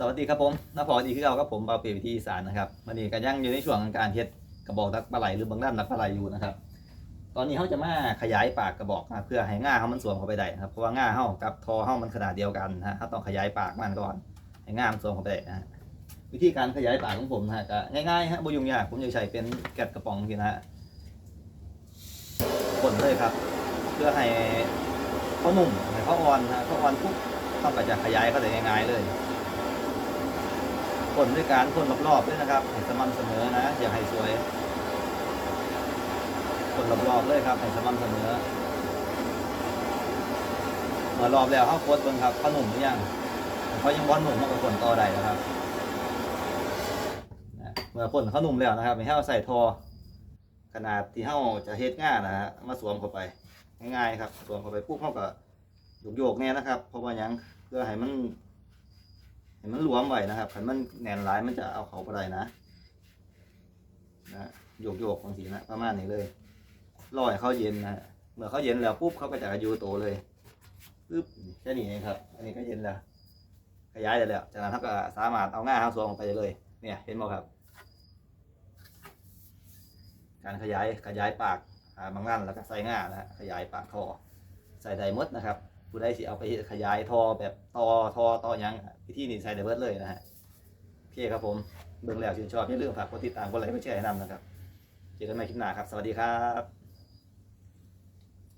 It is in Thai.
สวัสดีครับผมน้าพอดีคือเรากับผมเบาเปียวิธีอีสานนะครับวันนี้ก็ยังอยู่ในช่วงการเฮ็ดกระบอกตักปลาไหลหรือบางด้านตักปลาไหลอยู่นะครับ ตอนนี้เขาจะมาขยายปากกระบอกนะเพื่อให้ง่าเขามันสวมเข้าไปได้นะครับเพราะว่าง่าเขากับทอเขามันขนาดเดียวกันนะฮะเขาต้องขยายปากมันก่อนให้ง่ามันสวมเข้าไปได้นะวิธีการขยายปากของผมนะก็ง่ายๆฮะบ่ยุ่งยากผมจะใช้เป็นแกะกระป๋องนี่นะฮะคนเลยครับ เพื่อให้เขานุ่มให้เขาอ่อนนะฮะเขาอ่อนปุ๊บเขาก็จะขยายเขาได้ง่ายๆเลย คนด้วยการคนรอบๆด้วยนะครับให้สม่ำเสมอนะอย่าให้สวย คนรอบๆเลยครับให้สม่ำเสมอเมื่อรอบแล้วเขาโคตรเบิ่งครับเขาหนุ่มหรือยังเขายังบอลหนุ่มมากกว่าคนต่อใดนะครับเมื่อคนเขาหนุ่มแล้วนะครับให้เขาใส่ทอ ขนาดที่เขาจะเฮ็ดง่ายนะฮะมาสวมเข้าไปง่ายๆครับสวมเข้าไปปุ๊บเขาก็โยกๆแน่นะครับเพราะว่ายังเพื่อให้มัน ให้มันรวมไว้นะครับขันมันแน่นหลายมันจะเอาเขาไปได้นะนะโยกโยกบางทีนะประมาณนี้เลยรอให้เขาเย็นนะเมื่อเขาเย็นแล้วปุ๊บเขาก็จะอยู่โตเลยปึ๊บแค่นี้เองครับ อันนี้ก็เย็นแล้วขยายได้แล้วจากนั้นเขาก็สามารถเอาง่าเขาสวมลงไปได้เลย เนี่ย เห็นไหมครับ การขยายขยายปากหาบางนั่นแล้วก็ใส่ง่านะขยายปากท่อใส่ไดหมดนะครับ ผู้ใดสิเอาไปขยายท่อแบบต่อท่อต่อยังพิธีนี้ใช้ได้เบิดเลยนะฮะโอเคครับผมเบิ่งแล้วชื่นชอบอย่าลืมฝากกดติดตามกดไลค์กดแชร์ให้นำนะครับเจอกันใหม่คลิปหน้าครับ สวัสดีครับ